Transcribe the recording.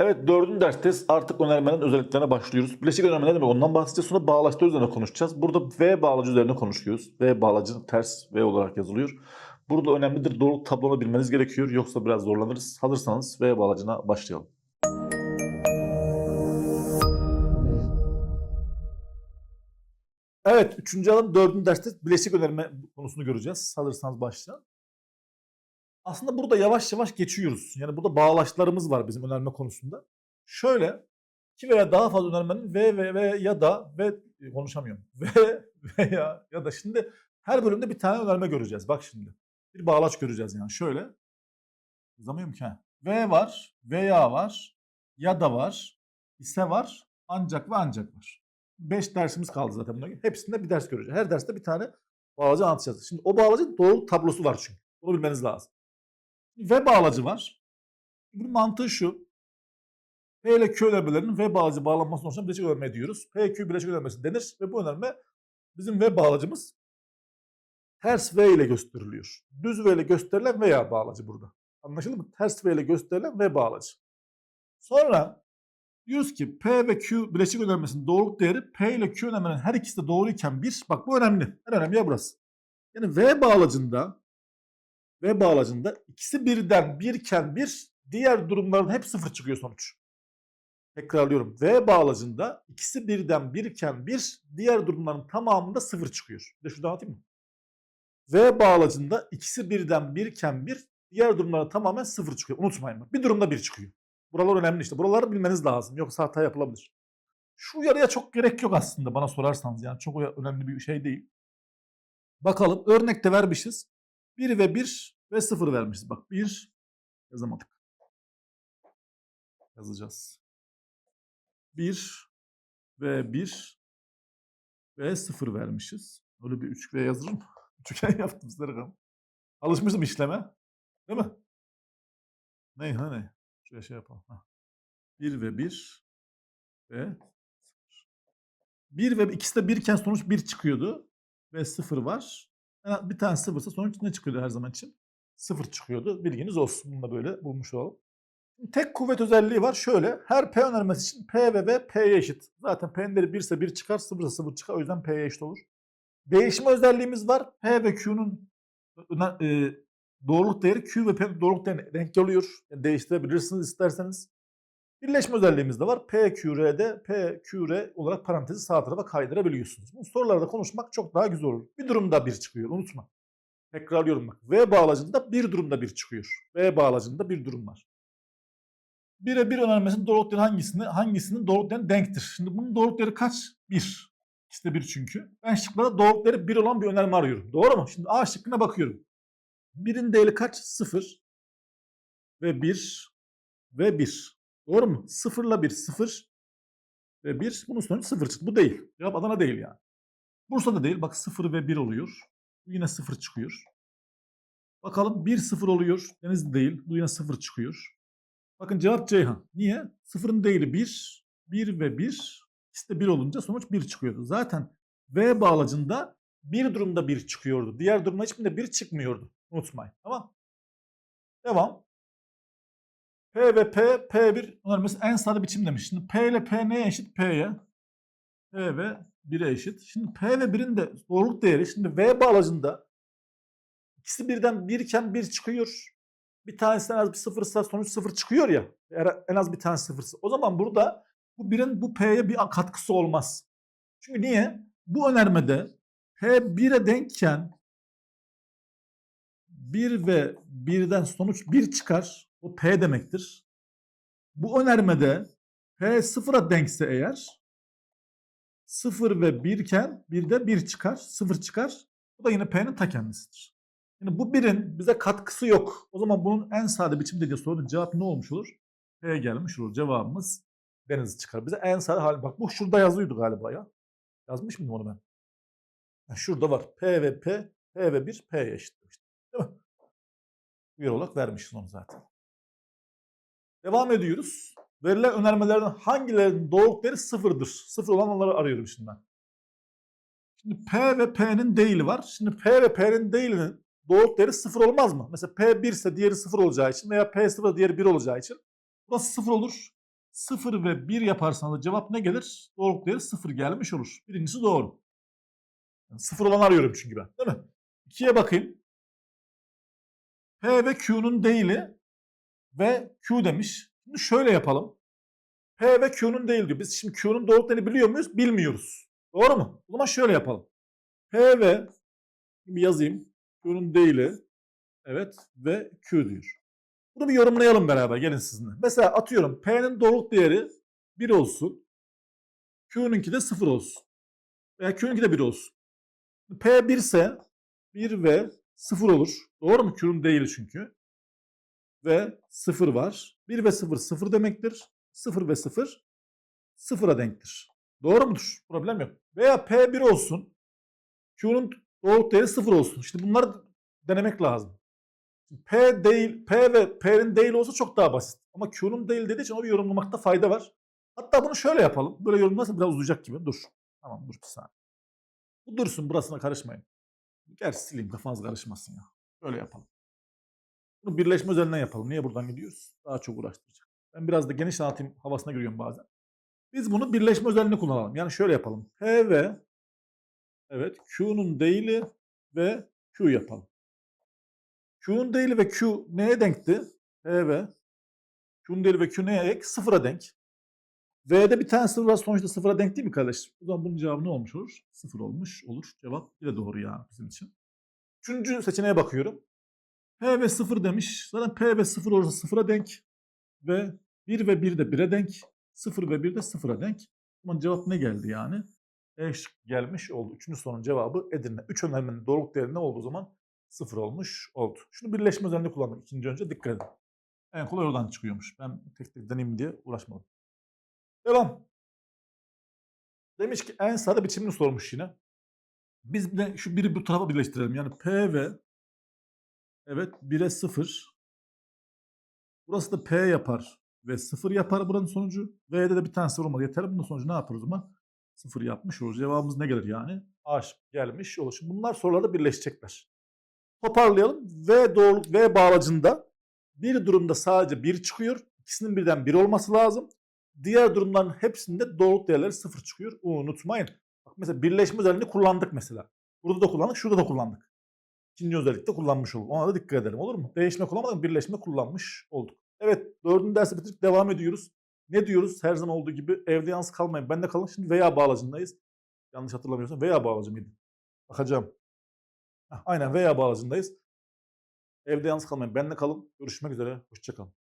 Evet dördüncü dersteyiz. Artık önermenin özelliklerine başlıyoruz. Bileşik önerme ne demek? Ondan bahsedeceğiz. Sonra bağlaçlar üzerine konuşacağız. Burada V bağlacı üzerine konuşuyoruz. V bağlacı ters V olarak yazılıyor. Burada önemlidir. Doğru tablonu bilmeniz gerekiyor. Yoksa biraz zorlanırız. Hazırsanız V bağlacına başlayalım. Evet, üçüncü alan dördüncü derste bileşik önerme konusunu göreceğiz. Hazırsanız başlayalım. Aslında burada yavaş yavaş geçiyoruz. Yani burada bağlaçlarımız var bizim önerme konusunda. Şöyle iki veya daha fazla önermenin ve ve ve ya da ve e, konuşamıyorum. Ve veya ya da şimdi her bölümde bir tane önerme göreceğiz. Bak şimdi. Bir bağlaç göreceğiz yani. Şöyle. Yazamıyorum ki. ha. V var, veya var, ya da var, ise var, ancak ve ancak var. 5 dersimiz kaldı zaten buna. Hepsinde bir ders göreceğiz. Her derste bir tane bağlacı anlatacağız. Şimdi o bağlacın doğru tablosu var çünkü. Bunu bilmeniz lazım. V bağlacı var. Bunun mantığı şu. P ile Q önermelerinin V bağlacı bağlanmasına oluşan bileşik önerme diyoruz. P, Q bileşik önermesi denir ve bu önerme bizim V bağlacımız ters V ile gösteriliyor. Düz V ile gösterilen veya bağlacı burada. Anlaşıldı mı? Ters V ile gösterilen V bağlacı. Sonra diyoruz ki P ve Q bileşik önermesinin doğruluk değeri P ile Q önermenin her ikisi de doğruyken bir. Bak bu önemli. En önemli yer burası. Yani V bağlacında V bağlacında ikisi birden birken bir, diğer durumların hep sıfır çıkıyor sonuç. Tekrarlıyorum. V bağlacında ikisi birden birken bir, diğer durumların tamamında sıfır çıkıyor. Bir de şuradan anlatayım mı? V bağlacında ikisi birden birken bir, diğer durumlara tamamen sıfır çıkıyor. Unutmayın bak. Bir durumda bir çıkıyor. Buralar önemli işte. Buraları bilmeniz lazım. Yoksa hata yapılabilir. Şu uyarıya çok gerek yok aslında bana sorarsanız. Yani çok önemli bir şey değil. Bakalım örnekte vermişiz. 1 ve 1 ve 0 vermişiz. Bak 1 yazamadık. Yazacağız. 1 ve 1 ve 0 vermişiz. Öyle bir 3 ve yazırım. Üçgen yaptım Serkan. Alışmışım işleme. Değil mi? Ne ha ne? Şöyle şey yapalım. Ha. 1 ve 1 ve 1 ve ikisi de 1 iken sonuç 1 çıkıyordu. Ve 0 var. Bir tane sıfırsa sonuç ne çıkıyordu her zaman için? Sıfır çıkıyordu. Bilginiz olsun. Bunu da böyle bulmuş olalım. Tek kuvvet özelliği var. Şöyle. Her P önermesi için P ve V P'ye eşit. Zaten P'nin değeri 1 ise 1 çıkar, 0 ise 0 çıkar. O yüzden P'ye eşit olur. Değişme özelliğimiz var. P ve Q'nun e, doğruluk değeri Q ve P'nin doğruluk değerine denk geliyor. Yani değiştirebilirsiniz isterseniz. Birleşme özelliğimiz de var. PQR'de PQR olarak parantezi sağ tarafa kaydırabiliyorsunuz. Bu sorularda konuşmak çok daha güzel olur. Bir durumda bir çıkıyor unutma. Tekrarlıyorum bak. V bağlacında bir durumda bir çıkıyor. V bağlacında bir durum var. 1'e 1 önermesinin doğruluk değeri hangisini, hangisinin doğruluk değeri denktir? Şimdi bunun doğruluk değeri kaç? 1. İkisi 1 çünkü. Ben şıklarda değeri 1 olan bir önerme arıyorum. Doğru mu? Şimdi A şıkkına bakıyorum. 1'in değeri kaç? 0 ve 1 ve 1. Doğru mu? 0 ile 1, 0 ve 1. Bunun sonucu 0 çıktı. Bu değil. Cevap Adana değil yani. Bursa'da değil. Bak 0 ve 1 oluyor. Bu yine 0 çıkıyor. Bakalım 1, 0 oluyor. Denizli değil. Bu yine 0 çıkıyor. Bakın cevap Ceyhan. Niye? 0'ın değili 1. 1 ve 1. İkisi de 1 olunca sonuç 1 çıkıyordu. Zaten V bağlacında bir durumda 1 çıkıyordu. Diğer durumda hiçbirinde 1 çıkmıyordu. Unutmayın. Tamam. Devam. P ve P, P1 önermesi en sade biçim demiş. Şimdi P ile P neye eşit? P'ye. P ve 1'e eşit. Şimdi P ve 1'in de doğruluk değeri şimdi V bağlacında ikisi birden 1 iken 1 çıkıyor. Bir tanesi en az bir sıfırsa sonuç sıfır çıkıyor ya. En az bir tane sıfırsa. O zaman burada bu 1'in bu P'ye bir katkısı olmaz. Çünkü niye? Bu önermede P 1'e denkken 1 ve 1'den sonuç 1 çıkar. O P demektir. Bu önermede P sıfıra denkse eğer 0 ve 1 iken 1'de 1 çıkar, 0 çıkar. Bu da yine P'nin ta kendisidir. Yani bu birin bize katkısı yok. O zaman bunun en sade biçimde diye sorunun cevap ne olmuş olur? P gelmiş olur. Cevabımız deniz çıkar. Bize en sade hali. Bak bu şurada yazıyordu galiba ya. Yazmış mıydım onu ben? Ha, şurada var. P ve P, P ve 1 P'ye eşit demiştim. Değil mi? Bir olarak vermişiz onu zaten. Devam ediyoruz. Verilen önermelerden hangilerinin doğruluk değeri sıfırdır? Sıfır olan onları arıyorum şimdi ben. Şimdi P ve P'nin değili var. Şimdi P ve P'nin değilinin doğruluk değeri sıfır olmaz mı? Mesela P 1 ise diğeri sıfır olacağı için veya P sıfır diğeri 1 olacağı için. Burası sıfır olur. 0 ve 1 yaparsanız cevap ne gelir? Doğruluk değeri 0 gelmiş olur. Birincisi doğru. Yani 0 olan arıyorum çünkü ben. Değil mi? 2'ye bakayım. P ve Q'nun değili ve Q demiş. Şimdi şöyle yapalım. P ve Q'nun değil diyor. Biz şimdi Q'nun doğruluk değerini biliyor muyuz? Bilmiyoruz. Doğru mu? O zaman şöyle yapalım. P ve bir yazayım. Q'nun değili evet ve Q diyor. Bunu bir yorumlayalım beraber gelin sizinle. Mesela atıyorum P'nin doğruluk değeri 1 olsun. Q'nunki de 0 olsun. Veya Q'nunki de 1 olsun. P 1 ise 1 ve 0 olur. Doğru mu? Q'nun değili çünkü. Ve 0 var. 1 ve 0 0 demektir. 0 ve 0 0'a denktir. Doğru mudur? Problem yok. Veya P1 olsun. Q'nun doğruluk değeri 0 olsun. İşte bunları denemek lazım. P değil, P ve P'nin değil olsa çok daha basit. Ama Q'nun değil dediği için onu yorumlamakta fayda var. Hatta bunu şöyle yapalım. Böyle yorumlarsa biraz uzayacak gibi. Dur. Tamam dur bir saniye. Bu dursun burasına karışmayın. Gerçi sileyim kafanız karışmasın ya. Böyle yapalım. Bunu birleşme üzerinden yapalım. Niye buradan gidiyoruz? Daha çok uğraştıracak. Ben biraz da geniş anlatayım havasına giriyorum bazen. Biz bunu birleşme özelliğini kullanalım. Yani şöyle yapalım. P ve evet Q'nun değili ve Q yapalım. Q'nun değili ve Q neye denkti? P ve Q'nun değili ve Q neye ek? Sıfıra denk. V'de bir tane sıfır var sonuçta sıfıra denk değil mi kardeş? O zaman bunun cevabı ne olmuş olur? Sıfır olmuş olur. Cevap bir de doğru ya bizim için. Üçüncü seçeneğe bakıyorum. P ve 0 demiş. Zaten P ve 0 olursa 0'a denk. Ve 1 ve 1 de 1'e denk. 0 ve 1 de 0'a denk. Zaman cevap ne geldi yani? E gelmiş oldu. Üçüncü sorunun cevabı Edirne. Üç önermenin doğruluk değeri ne oldu o zaman? 0 olmuş oldu. Şunu birleşme özelliğini kullandım ikinci önce. Dikkat edin. En kolay oradan çıkıyormuş. Ben tek tek deneyim diye uğraşmadım. Devam. Demiş ki en sade biçimini sormuş yine. Biz de şu biri bu tarafa birleştirelim. Yani P ve evet 1'e 0. Burası da P yapar ve 0 yapar buranın sonucu. V'de de bir tane 0 olmadı. Yeter bunun sonucu ne yapar o zaman? 0 yapmış olur. Cevabımız ne gelir yani? A gelmiş olur. Şimdi bunlar sorularda birleşecekler. Toparlayalım. V doğruluk V bağlacında bir durumda sadece 1 çıkıyor. İkisinin birden 1 olması lazım. Diğer durumların hepsinde doğruluk değerleri 0 çıkıyor. Unutmayın. Bak mesela birleşme özelliğini kullandık mesela. Burada da kullandık, şurada da kullandık. İkinci özellikte kullanmış olduk. Ona da dikkat edelim olur mu? Değişme kullanmadan birleşme kullanmış olduk. Evet dördüncü dersi bitirip devam ediyoruz. Ne diyoruz? Her zaman olduğu gibi evde yalnız kalmayın. Ben de kalın. Şimdi veya bağlacındayız. Yanlış hatırlamıyorsam veya bağlacı mıydı? Bakacağım. Heh, aynen veya bağlacındayız. Evde yalnız kalmayın. Ben de kalın. Görüşmek üzere. Hoşçakalın.